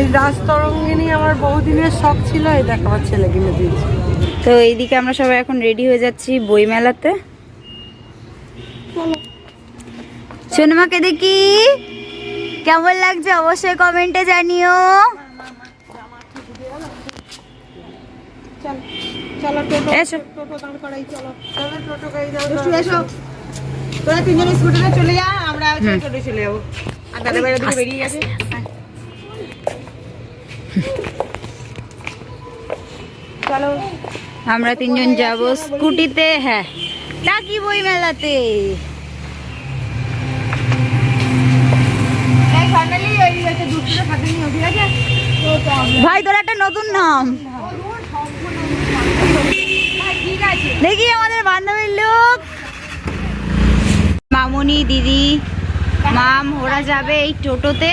এই রাজতরঙ্গিনী আমার বহুদিনের শখ ছিল এই দেখ আমার ছেলে কিনে দিয়েছে। তো এইদিকে আমরা সবাই এখন রেডি হয়ে যাচ্ছি বই মেলাতে সোনমাকে দেখি। কেমন লাগছে অবশ্যই কমেন্টে জানিও। চলো টোটো এসো। টোটো দাঁড় চলো। চলো টোটো গাড়ি দাঁড় একটু এসো। তোরা তিনজন চলে যা আমরা চলে যাব। আর দাদা বেরিয়ে গেছে চলো। আমরা তিনজন যাব স্কুটিতে হ্যাঁ। টাকি বই মেলাতে? ভাই তোর একটা নতুন নাম। দেখি আমাদের বান্ধবীর লোক মামনি দিদি মাম ওরা যাবে এই টোটোতে।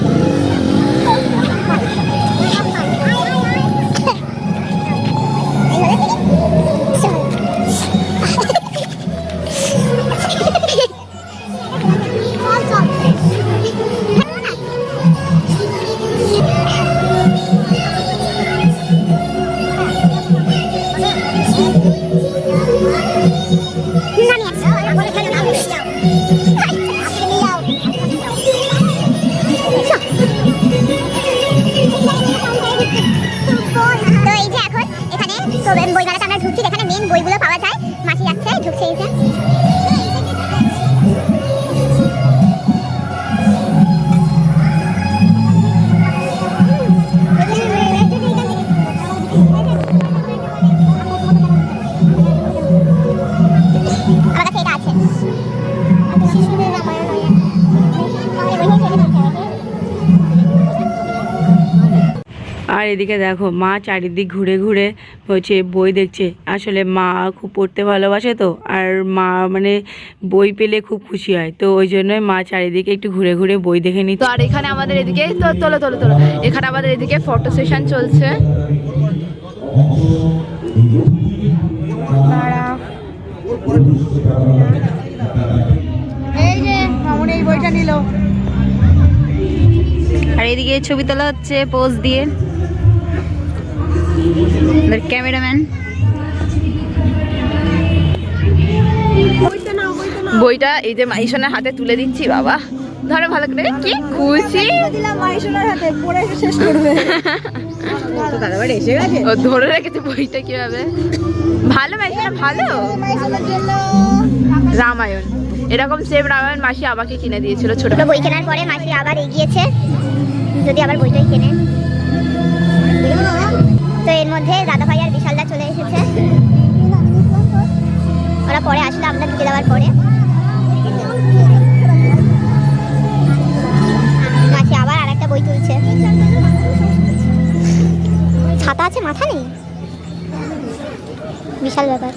এদিকে দেখো মা চারিদিক ঘুরে ঘুরে হচ্ছে বই দেখছে। আসলে মা খুব পড়তে ভালোবাসে তো আর মা মানে বই পেলে খুব খুশি হয়। তো ওই জন্যই মা চারিদিকে একটু ঘুরে ঘুরে বই দেখে নিচ্ছে। তো আর এখানে আমাদের এদিকে তো তোলো তোলো তোলো। এখানে আমাদের এদিকে ফটো সেশন চলছে। এই যে মামুন এই বইটা নিল। আর এদিকে ছবি তোলা হচ্ছে পোজ দিয়ে। ক্যামেরাম্যান বইটা এই যে মাইশনের হাতে তুলে দিচ্ছি, বাবা। ধরো ভালো করে। কি? খুশি? ও ধরে রেখেছে বইটা কীভাবে? ভালো মাইশনা, ভালো? রামায়ণ। এরকম সেম রামায়ণ মাসি আমাকে কিনে দিয়েছিল ছোট বই কেনার পরে মাসি আবার এগিয়েছে। যদি আবার বইটাই কেনে। তো এর মধ্যে দাদা ভাই আর বিশালদা চলে এসেছে। ওরা পরে আসলে, আমরা ঢুকে যাওয়ার পরে। মাসি আবার আর একটা বই তুলছে। ছাতা আছে, মাথা নেই? বিশাল ব্যাপার।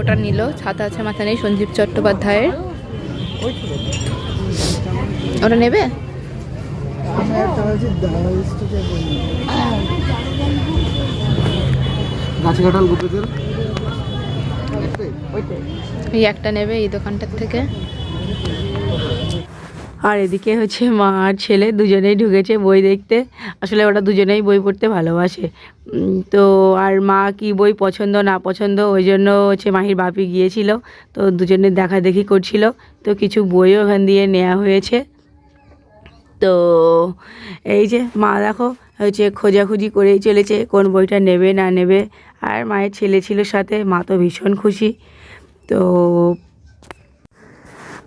ওটা নিল ছাতা আছে মাথা নেই সঞ্জীব চট্টোপাধ্যায়ের। ওটা নেবে? এই একটা নেবে এই দোকানটার থেকে। আর এদিকে হচ্ছে মা আর ছেলে দুজনেই ঢুকেছে বই দেখতে। আসলে ওরা দুজনেই বই পড়তে ভালোবাসে। তো আর মা কি বই পছন্দ, না পছন্দ, ওই জন্য হচ্ছে মাহির বাপি গিয়েছিল। তো দুজনে দেখা দেখি করছিল। তো কিছু বইও ওখান দিয়ে নেওয়া হয়েছে। তো এই যে মা দেখো, হচ্ছে খোঁজাখুঁজি করেই চলেছে, কোন বইটা নেবে, না নেবে। আর মায়ের ছেলে ছিল সাথে, মা তো ভীষণ খুশি। তো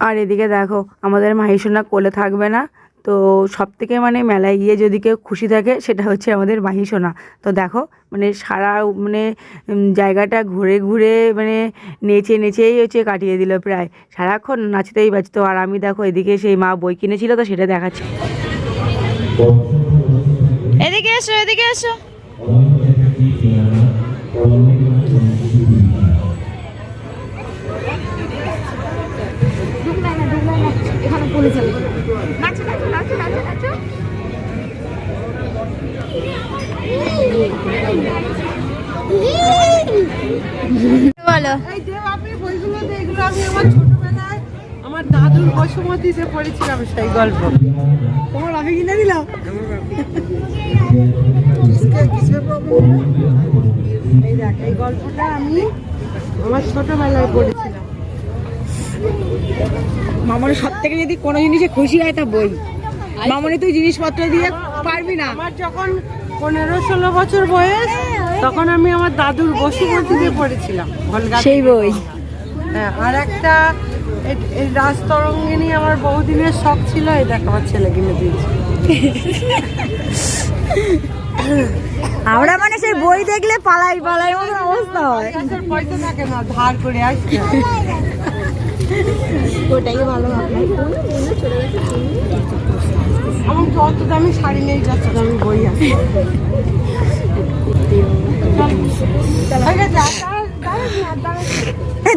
আর এদিকে দেখো, আমাদের মাহিসোনা কোলে থাকবে না। তো সব থেকে মানে মেলায় গিয়ে যদি কেউ খুশি থাকে, সেটা হচ্ছে আমাদের মাহিসোনা তো দেখো মানে সারা মানে জায়গাটা ঘুরে ঘুরে মানে নেচে নেচেই হচ্ছে কাটিয়ে দিল প্রায়। সারাক্ষণ নাচতেই বাঁচতো আর আমি দেখো, এদিকে সেই মা বই কিনেছিল, তো সেটা দেখাচ্ছি। এদিকে এসো এদিকে এসো। এখানে পড়ে যাবে। নাচো নাচো নাচো নাচো নাচো। বলো। যে আপনি বইগুলো এগুলো আমি আমার ছোটবেলায় আমার দাদুর বসুমতিতে পড়েছিলাম সেই গল্প। তোমার আমি কিনে দিলাম? এই দেখ এই গল্পটা আমি আমার ছোটবেলায় পড়েছিলাম। মামনি সব থেকে যদি কোনো জিনিসে খুশি হয় তা বই মামনি তুই জিনিসপত্র দিয়ে পারবি না? আমার যখন পনেরো ষোলো বছর বয়স তখন আমি আমার দাদুর বসুমতিতে পড়েছিলাম সেই বই। হ্যাঁ আর একটা এই- রাজতরঙ্গিনী আমার বহুদিনের শখ ছিল এই দেখ আমার ছেলে কিনে দিয়েছে। আমরা মানে সেই বই দেখলে পালাই পালাই মতো অবস্থা হয়। পয়সা থাকে না ধার করে আসছে ওটাই ভালো হবে। আমার যত দামি শাড়ি নেই যত দামি বই আছে।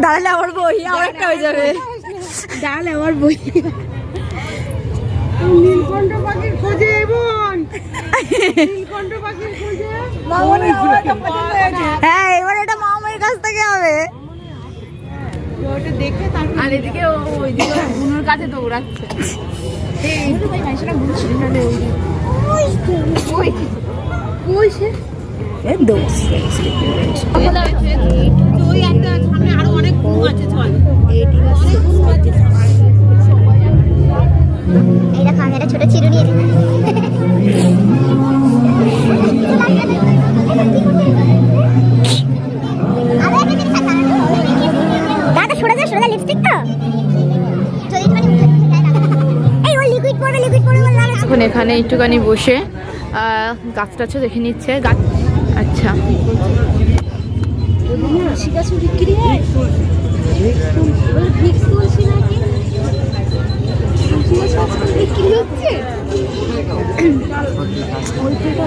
দাঁড়ালে আমার বই আমার একটা হয়ে যাবে। দাঁড়ালে আমার বই। নীলকণ্ঠ পাখির খোঁজে বোন। নীলকণ্ঠ পাখির খোঁজে। হ্যাঁ এবার এটা মামার কাছ থেকে হবে ওটা দেখে তারপর আর এদিকে ও ওইদিকে গুনুর কাছে দৌড়াচ্ছে ছোট চিরুনি সরে যা সরে যা লিপস্টিক তো। এখন এখানে একটুখানি বসে আহ, গাছ টাছও দেখে নিচ্ছে। গাছ আচ্ছা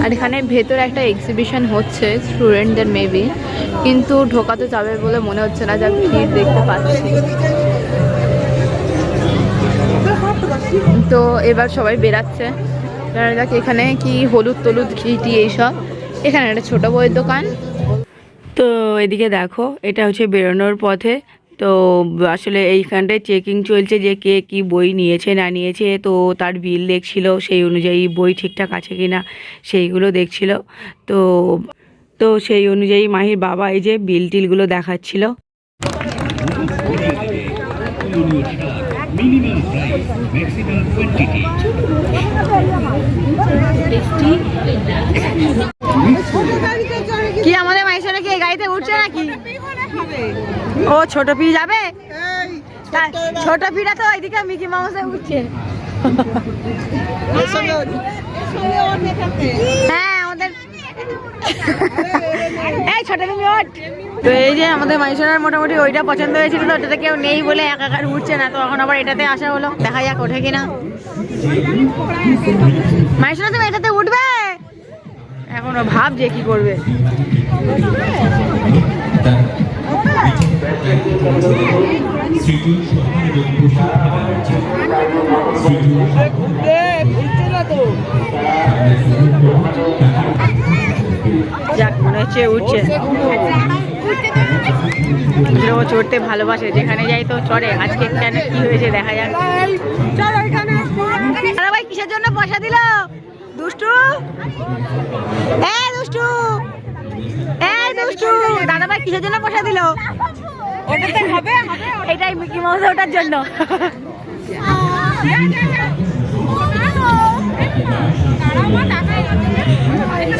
আর এখানে ভেতরে একটা এক্সিবিশন হচ্ছে স্টুডেন্টদের মেবি কিন্তু ঢোকাতে যাবে বলে মনে হচ্ছে না যা ভিড় দেখতে পাচ্ছি। তো এবার সবাই বেরাচ্ছে। দেখা এখানে কি হলুদ টলুদ, ঘিটি এইসব। এখানে একটা ছোট বইয়ের দোকান। তো এদিকে দেখো, এটা হচ্ছে বেরোনোর পথে। তো আসলে এইখানটায় চেকিং চলছে যে কে কি বই নিয়েছে, না নিয়েছে। তো তার বিল দেখছিল, সেই অনুযায়ী বই ঠিকঠাক আছে কি না সেইগুলো দেখছিল। তো তো সেই অনুযায়ী মাহির বাবা এই যে বিল টিলগুলো দেখাচ্ছিল। কি আমাদের গাড়িতে উঠছে নাকি? ও ছোট পি যাবে? ছোট পিটা তো ওইদিকে মিকি মাউসে উঠছে। হ্যাঁ আমাদের এই ছোট তুমি ওঠ। তো এই যে আমাদের মাইশোনার মোটামুটি ওইটা পছন্দ হয়েছিল তো ওটাতে কেউ নেই বলে একাকার উঠছে না তো এখন আবার এটাতে আসা হলো। দেখা যাক ওঠে কিনা। মাইশোনা তুমি এটাতে উঠবে? এখনও ভাবছে কি করবে। যাক মনে হচ্ছে উঠছে। ও চড়তে ভালোবাসে যেখানে যাই তো চড়ে। আজকে কেন কি হয়েছে দেখা যাক। ভাই কিসের জন্য পয়সা দিল? দুষ্টু? এ দুষ্টু! এ দুষ্টু! দাদা ভাই কিসের জন্য পয়সা দিল? ওটাতে হবে এটাই মিকি মাউস ওটার জন্য।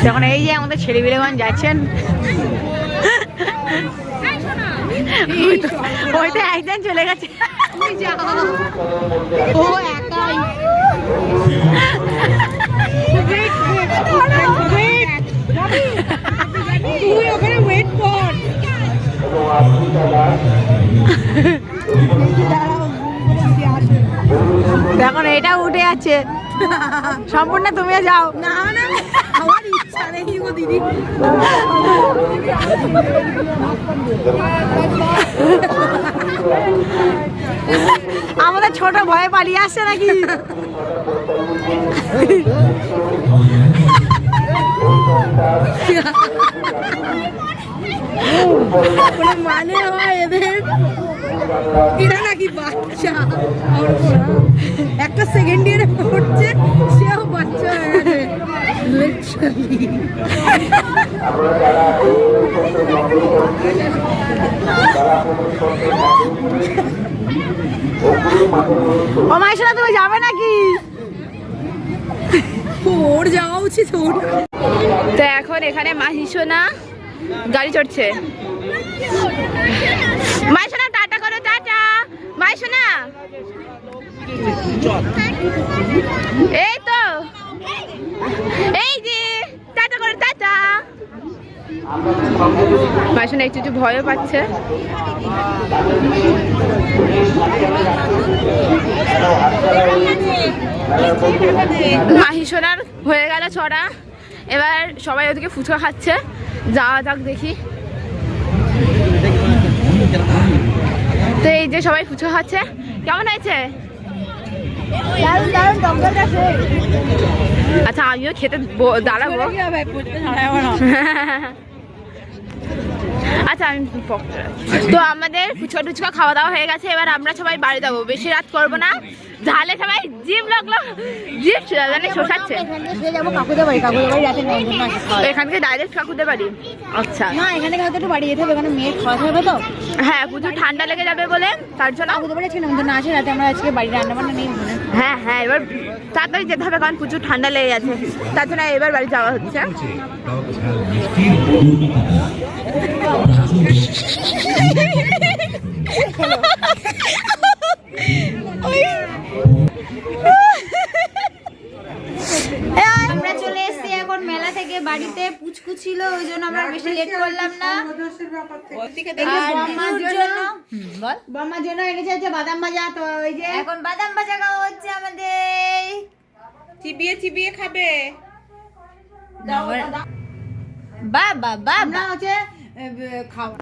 যখন এই যে আমাদের ছেলেবিলেগণ যাচ্ছেন। ওই তো একজন চলে গেছে। ও একাই। এখন এটা উঠে যাচ্ছে। সম্পূর্ণ তুমিও যাও। না না আমার ইচ্ছা নেই গো দিদি। আমাদের ছোট ভয়ে পালিয়ে আসছে নাকি? কোনো মানে হয় এদের এটা নাকি বাচ্চা একটা সেকেন্ড ইয়ারে পড়ছে সেও বাচ্চা হয়ে গেছে। ও তুমি যাবে নাকি ওর যাওয়া উচিত ওর তো এখন এখানে মাহিসোনা গাড়ি চড়ছে। মাইসোনা টাটা করো, টাটা। মাইসোনা এই তো। এই যে, টাটা করো, টাটা। মাইসোনা একটু একটু ভয়ও পাচ্ছে। মাহিসোনার হয়ে গেল ছড়া। এবার সবাই ওদিকে ফুচকা খাচ্ছে। যাওয়া যাক দেখি। তো এই যে সবাই ফুচকা খাচ্ছে। কেমন হয়েছে? আচ্ছা আমিও খেতে দাঁড়াবো। আচ্ছা আমি তো আমাদের ফুচকা টুচকা খাওয়া দাওয়া হয়ে গেছে এবার আমরা সবাই বাড়ি যাব। বেশি রাত করব না। ঝালে সবাই জিম লাগল। জিম মানে শোষাচ্ছে। কাকুদের বাড়ি কাকুদের বাড়ি। তো এখান থেকে ডাইরেক্ট কাকুতে পারি আচ্ছা। না এখান থেকে একটু বাড়ি যেতে হবে এখানে মেয়ের খাওয়া হবে তো। হ্যাঁ প্রচুর ঠান্ডা লেগে যাবে বলে তার জন্য। কাকুদের বাড়ি আজকে না আছে রাতে আমরা আজকে বাড়ি রান্না বান্না নেই হ্যাঁ হ্যাঁ এবার তাড়াতাড়ি যেতে হবে কারণ প্রচুর ঠান্ডা লেগে গেছে। তার জন্য এবার বাড়ি যাওয়া হচ্ছে। আমরা চলে এসেছি এখন মেলা থেকে বাড়িতে। পুচকু ছিল ওই জন্য আমরা বেশি লেট করলাম না। আর বম্মার জন্য এনেছে হচ্ছে বাদাম ভাজা তো ওই যে এখন বাদাম ভাজা খাওয়া হচ্ছে আমাদের। চিবিয়ে চিবিয়ে খাবে। বাবা বাবা। আমরা হচ্ছে খাওয়া।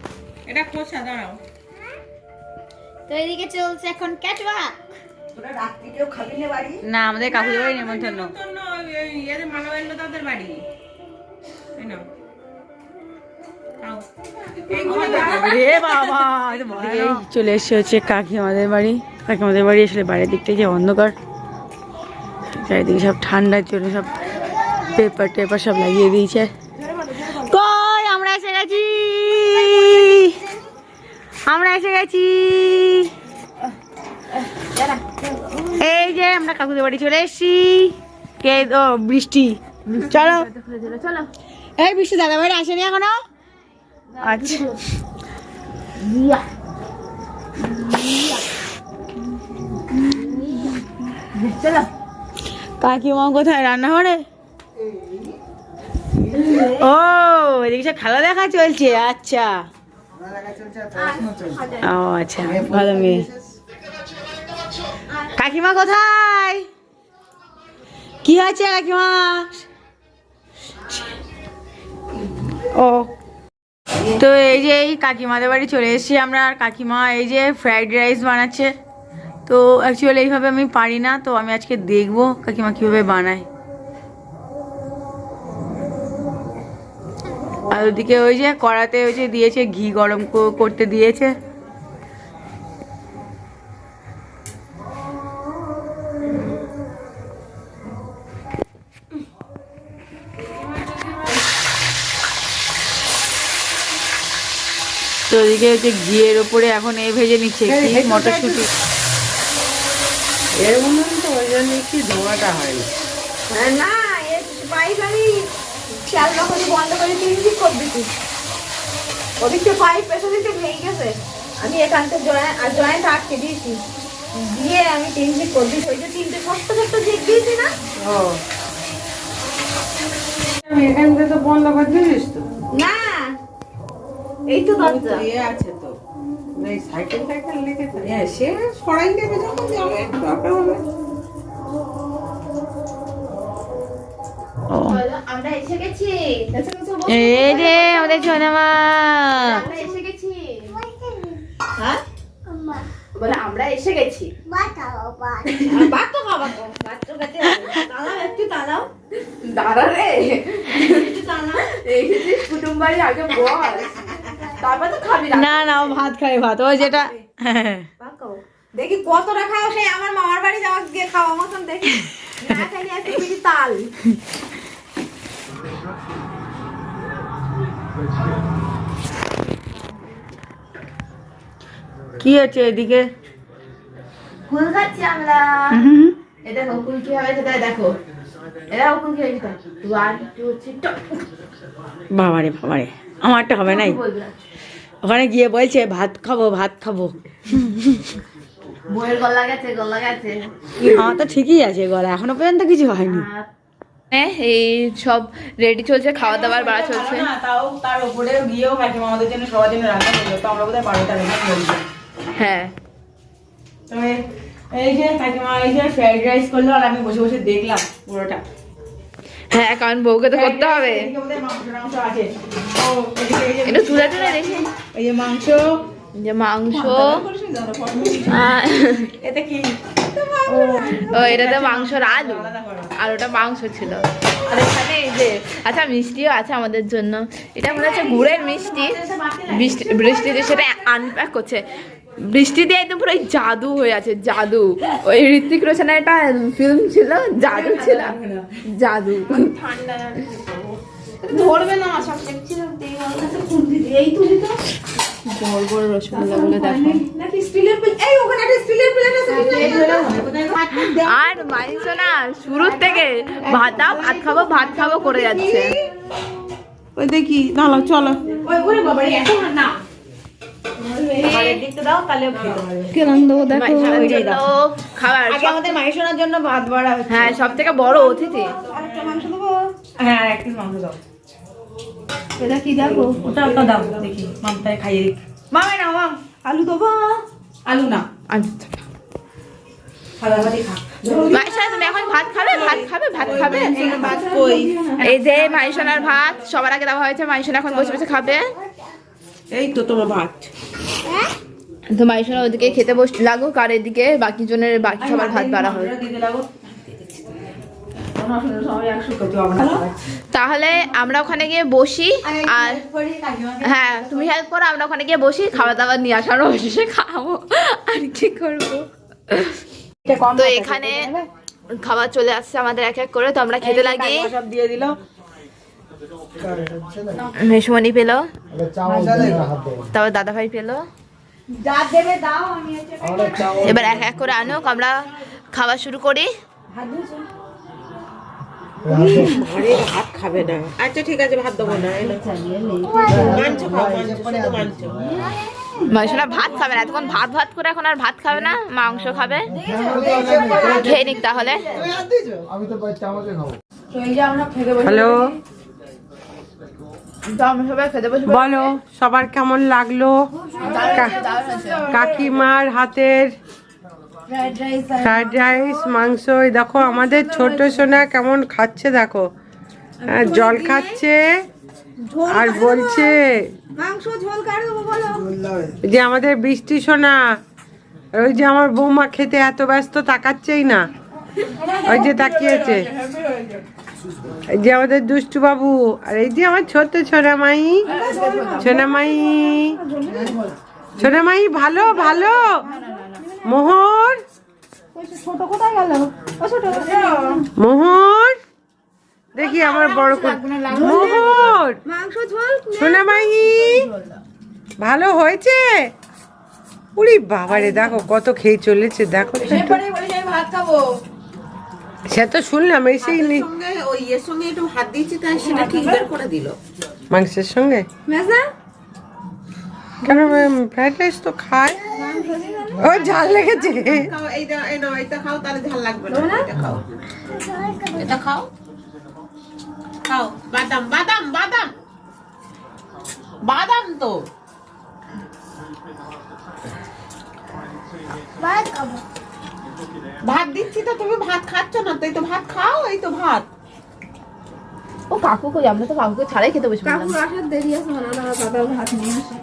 এটা খোসা দাঁড়াও। তো এদিকে চলছে এখন ক্যাটওয়াক না আমাদের কাকুদের বাড়ি নেমন্তন্ন তাদের চলে এসছে হচ্ছে কাকি আমাদের বাড়ি। কাকি আমাদের বাড়ি আসলে বাইরের দিকটা যে অন্ধকার। চারিদিকে সব ঠান্ডার জন্য সব পেপার টেপার সব লাগিয়ে দিয়েছে কই আমরা এসে গেছি আমরা এসে গেছি। এই যে আমরা কাকুদের বাড়ি চলে এসেছি। কে ও, বৃষ্টি। চলো। চলো এই বৃষ্টি দাদা বাড়ি আসেনি এখনও? আচ্ছা। কাকিমা কোথায়? রান্নাঘরে? ও, এদিকে খেলা দেখা চলছে আচ্ছা। ও আচ্ছা ভালো মেয়ে। কাকিমা কোথায়? কি হয়েছে কাকিমা? ও, তো এই যে এই কাকিমাদের বাড়ি চলে এসেছি আমরা, আর কাকিমা এই যে ফ্রাইড রাইস বানাচ্ছে। তো অ্যাকচুয়ালি এইভাবে আমি পারি না, তো আমি আজকে দেখব কাকিমা কীভাবে বানায়। আর ওদিকে ওই যে কড়াতে ওই যে দিয়েছে ঘি গরম কো- করতে দিয়েছে। তো ওদিকে হচ্ছে ঘিয়ের ওপরে এখন এ ভেজে নিচ্ছে কি মটরশুঁটি। এর মনে তো ওই জন্য কি ধোঁয়াটা হয়? না না খেয়াল না করে বন্ধ করে তিন দিক করে দিচ্ছি ওদিকটা পাইপ পেছন দিকটা ভেঙে গেছে। আমি এখানটা জয়েন্ট আর জয়েন্ট আটকে দিয়েছি। দিয়ে আমি তিন দিক করে দিয়েছি ওই যে তিনটে ছোট্ট ছোট্ট দিক দিয়েছি না? ও। এখান থেকে তো বন্ধ করে দিলিস তো? না। এই তো দরজা। আছে তো। সাইকেল টাইকেল লেগে হ্যাঁ সে সরাই দেবে যখন যাবে দরকার হবে। আমরা এসে গেছি। গেছি বল। এই রে আমাদের সোনামা আমরা এসে গেছি। হ্যাঁ? বলে আমরা এসে গেছি। আর ভাত তো খাব। তো ভাত তো খেতে হবে। তালাও একটু দাঁড়া রে। কুটুম বাড়ি আগে বল। তারপর তো খাবি না। না ও ভাত খাই ভাত। ও যেটা দেখি কতটা খাও সেই আমার মামার বাড়ি যাওয়া গিয়ে খাওয়া মতন দেখি। না একটা তাল। কি হচ্ছে এদিকে? ফুল খাচ্ছি আমরা। এ দেখো কীভাবে খেতে হয় দেখো। হয় বাবারে বাবারে। আমারটা হবে নাই। ওখানে গিয়ে বলছে ভাত খাব ভাত খাব। বইয়ের গলা গেছে গলা গেছে। আমার তো ঠিকই আছে গলা। এখনও পর্যন্ত কিছু হয়নি। হ্যাঁ এই সব রেডি চলছে খাওয়া দাওয়ার বাড়া চলছে। তাও তার উপরে গিয়েও কাকিমা আমাদের জন্য সবার জন্য রান্না করল তো আমরা বোধহয় বারোটা রান্না করব হ্যাঁ। তবে এই যে কাকিমা এই যে ফ্রাইড রাইস করল আর আমি বসে বসে দেখলাম পুরোটা। হ্যাঁ কারণ বউকে তো করতে হবে। তুলে তুলে দেখি। এই যে মাংস যে মাংস ও এটাতে মাংসর আলু আর ওটা মাংস ছিল আর এখানে এই যে আচ্ছা মিষ্টিও আছে আমাদের জন্য এটা মনে হচ্ছে গুড়ের মিষ্টি বৃষ্টি বৃষ্টিতে সেটা আনপ্যাক করছে বৃষ্টি দিয়ে একদম পুরো জাদু হয়ে আছে জাদু ওই ঋত্বিক রোশনের একটা ফিল্ম ছিল জাদু ছিল জাদু ধরবে না সব দেখছি এই তুলি তো। বড় বড় রসগোল্লাগুলো দেখো। নাকি স্টিলের প্লেট? এই ওখানে একটা স্টিলের প্লেট আছে আর মানিস না শুরুর থেকে ভাত দাও, ভাত খাব ভাত খাব করে যাচ্ছে। ওই দেখি চলো। বাড়া হ্যাঁ সব থেকে বড় অতিথি। হ্যাঁ এক পিস মাংস দাও। এটা কি দেখো? ওটা ওটা দাও দেখি খাইয়ে দেখি মামে না মাম আলু দেবো আলু না। আচ্ছা তুমি এখন ভাত খাবে? ভাত খাবে? ভাত খাবে? এই যে মাইশোনার ভাত সবার আগে দেওয়া হয়েছে মাইশোনা এখন বসে বসে খাবে। এই তো তোমার ভাত। তো মাইশোনা ওদিকে খেতে বস লাগুক আর এদিকে বাকি জনের বাকি সবার ভাত বাড়া হবে তাহলে আমরা ওখানে গিয়ে বসি আর হ্যাঁ তুমি হেল্প করো আমরা ওখানে গিয়ে বসি খাবার দাবার নিয়ে আসার বসে খাব। আর কি করব? তো এখানে খাবার চলে আসছে আমাদের এক এক করে তো আমরা খেতে লাগি। সব দিয়ে দিল। মেসমণি পেল। তারপর দাদা ভাই পেল। যা দেবে দাও আমি হচ্ছে এবার এক এক করে আনুক আমরা খাওয়া শুরু করি। আরে ভাত খাবে না। আচ্ছা ঠিক আছে ভাত দেবো না মাংস খাও মাংস শুধু মাংস। মাংসটা ভাত খাবে না এতক্ষণ ভাত ভাত করে এখন আর ভাত খাবে না মাংস খাবে। খেয়ে নিক তাহলে। হ্যালো। সবাই খেতে বসে বলো সবার কেমন লাগল? কাকিমার হাতের ফ্রাইড রাইস মাংস। এই দেখো আমাদের ছোট সোনা কেমন খাচ্ছে দেখো। হ্যাঁ, জল খাচ্ছে আর বলছে মাংস ঝোল কার দেবো বলো। যে আমাদের বৃষ্টি সোনা ওই যে আমার বৌমা খেতে এত ব্যস্ত তাকাচ্ছেই না। ওই যে তাকিয়েছে। এই যে আমাদের দুষ্টু বাবু আর এই যে আমার ছোট্ট ছোনা মাই ছোনা মাই ছোনা মাই ভালো ভালো। মোহর? ছোট কোথায় গেল? ও ছোট মোহর? দেখি আমার বড় মোহর! সোনা মাই ভালো হয়েছে? উড়ি বাবারে দেখো কত খেয়ে চলেছে দেখো সে তো শুনলাম এসেই নি ওই এর সঙ্গে একটু ভাত দিয়েছি তাই সেটা ঠিক বের করে দিল। মাংসের সঙ্গে? কেন ফ্রাইড রাইস তো খায়। ও ঝাল লেগেছে। খাও এইটা এই নাও এটা খাও তাহলে ঝাল লাগবে না। এটা খাও। এটা খাও। খাও। বাদাম বাদাম বাদাম। বাদাম তো। ভাত দিচ্ছি তো তুমি ভাত খাচ্ছ না তো এই তো ভাত খাও এই তো ভাত। ও কাকু কই আমরা তো কাকুকে ছাড়াই খেতে বসে। কাকুর আসার দেরি আছে আমার দাদা ভাত নিয়ে আসে।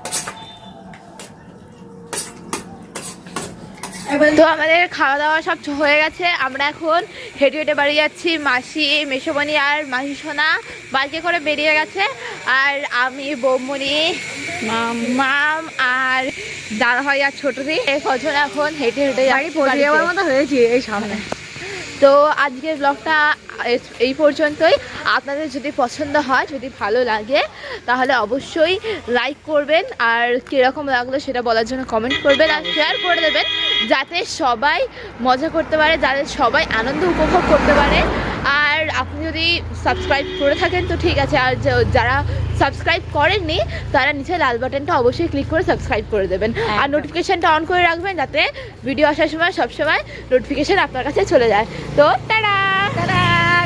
তো আমাদের খাওয়া দাওয়া সব হয়ে গেছে। আমরা এখন হেঁটে হেঁটে বাড়ি যাচ্ছি মাসি মেসোমণি আর মাসি সোনা। বাইকে করে বেরিয়ে গেছে। আর আমি বৌমণি মাম আর দাদা হয় আর ছোটো দি এই কজন এখন হেঁটে হেঁটে বাড়ি পড়ে যাওয়ার মতো হয়েছি এই সামনে। তো আজকের ব্লগটা এই পর্যন্তই। আপনাদের যদি পছন্দ হয় যদি ভালো লাগে তাহলে অবশ্যই লাইক করবেন। আর কীরকম লাগল সেটা বলার জন্য কমেন্ট করবেন আর শেয়ার করে দেবেন যাতে সবাই মজা করতে পারে যাতে সবাই আনন্দ উপভোগ করতে পারে। আর আপনি যদি সাবস্ক্রাইব করে থাকেন তো ঠিক আছে। আর যারা সাবস্ক্রাইব করেননি তারা নিচে লাল বাটনটা অবশ্যই ক্লিক করে সাবস্ক্রাইব করে দেবেন। আর নোটিফিকেশানটা অন করে রাখবেন যাতে ভিডিও আসার সময় সবসময় নোটিফিকেশন আপনার কাছে চলে যায়। তো tata! Tata!